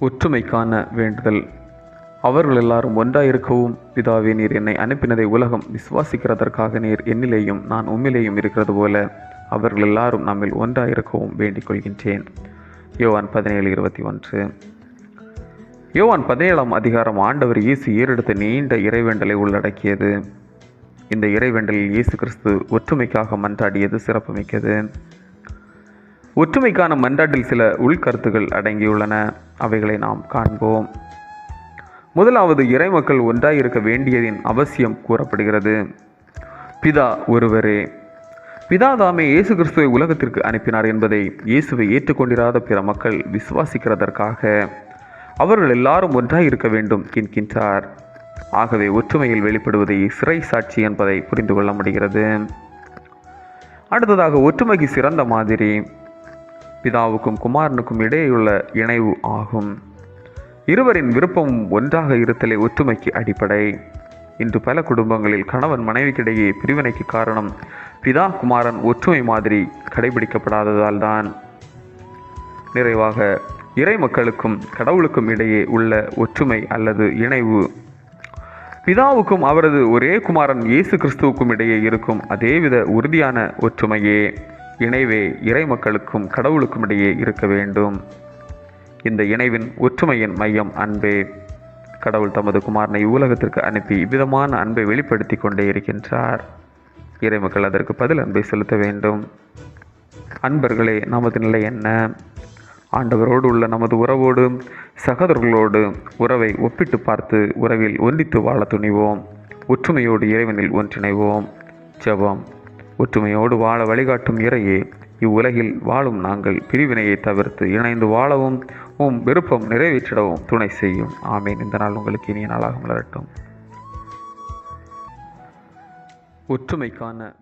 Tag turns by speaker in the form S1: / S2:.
S1: ஒற்றுமைக்கான வேண்டுதல். அவர்கள் எல்லாரும் ஒன்றாயிருக்கவும் பிதாவே நீர் என்னை அனுப்பினதை உலகம் விசுவாசிக்கிறதற்காக நீர் என்னிலேயும் நான் உம்மிலேயும் இருக்கிறது போல அவர்கள் எல்லாரும் நம்மில் ஒன்றாயிருக்கவும் வேண்டிக் கொள்கின்றேன். யோவான் பதினேழு இருபத்தி ஒன்று. யோவான் பதினேழாம் அதிகாரம் ஆண்டவர் இயேசு ஏறெடுத்த நீண்ட இறைவேண்டலை உள்ளடக்கியது. இந்த இறைவேண்டலில் இயேசு கிறிஸ்து ஒற்றுமைக்காக மன்றாடியது சிறப்புமிக்கது. ஒற்றுமைக்கான மன்றாட்டில் சில உள்கருத்துகள் அடங்கியுள்ளன. அவைகளை நாம் காண்போம். முதலாவது இறைமக்கள் ஒன்றாயிருக்க வேண்டியதின் அவசியம் கூறப்படுகிறது. பிதா ஒருவரே பிதா தாமே இயேசு கிறிஸ்துவை உலகத்திற்கு அனுப்பினார் என்பதை இயேசுவை ஏற்றுக்கொண்டிராத பிற மக்கள் விசுவாசிக்கிறதற்காக அவர்கள் எல்லாரும் ஒன்றாக இருக்க வேண்டும் என்கின்றார். ஆகவே ஒற்றுமையில் வெளிப்படுவதை சிறை சாட்சி என்பதை புரிந்து கொள்ள முடிகிறது. அடுத்ததாக ஒற்றுமைக்கு சிறந்த மாதிரி பிதாவுக்கும் குமாரனுக்கும் இடையேயுள்ள இணைவு ஆகும். இருவரின் விருப்பமும் ஒன்றாக இருத்தலே ஒற்றுமைக்கு அடிப்படை. இன்று பல குடும்பங்களில் கணவன் மனைவிக்கிடையே பிரிவினைக்கு காரணம் பிதா குமாரன் ஒற்றுமை மாதிரி கடைபிடிக்கப்படாததால் தான் நிறைவாக இறை மக்களுக்கும் கடவுளுக்கும் இடையே உள்ள ஒற்றுமை அல்லது இணைவு. பிதாவுக்கும் அவரது ஒரே குமாரன் இயேசு கிறிஸ்துவுக்கும் இடையே இருக்கும் அதேவித உறுதியான ஒற்றுமையே. இணைவே இறை மக்களுக்கும் கடவுளுக்கும் இடையே இருக்க வேண்டும். இந்த இணைவின் ஒற்றுமையின் மையம் அன்பே. கடவுள் தமது குமாரனை உலகத்திற்கு அனுப்பி இவ்விதமான அன்பை வெளிப்படுத்தி கொண்டே இருக்கின்றார். இறைமக்கள் அதற்கு பதில் அன்பை செலுத்த வேண்டும். அன்பர்களே நமது நிலை என்ன? ஆண்டவரோடு உள்ள நமது உறவோடு சகோதரர்களோடு உறவை ஒப்பிட்டு பார்த்து உறவில் ஒன்றித்து வாழ துணிவோம். ஒற்றுமையோடு இறைவனில் ஒன்றிணைவோம். ஜெபம். ஒற்றுமையோடு வாழ வழிகாட்டும் இறையே. இவ்வுலகில் வாழும் நாங்கள் பிரிவினையை தவிர்த்து இணைந்து வாழவும் உம் விருப்பம் நிறைவேற்றிடவும் துணை செய்யும். ஆமேன். இந்த நாள் உங்களுக்கு இனிய நாளாக மலரட்டும். ஒற்றுமைக்கான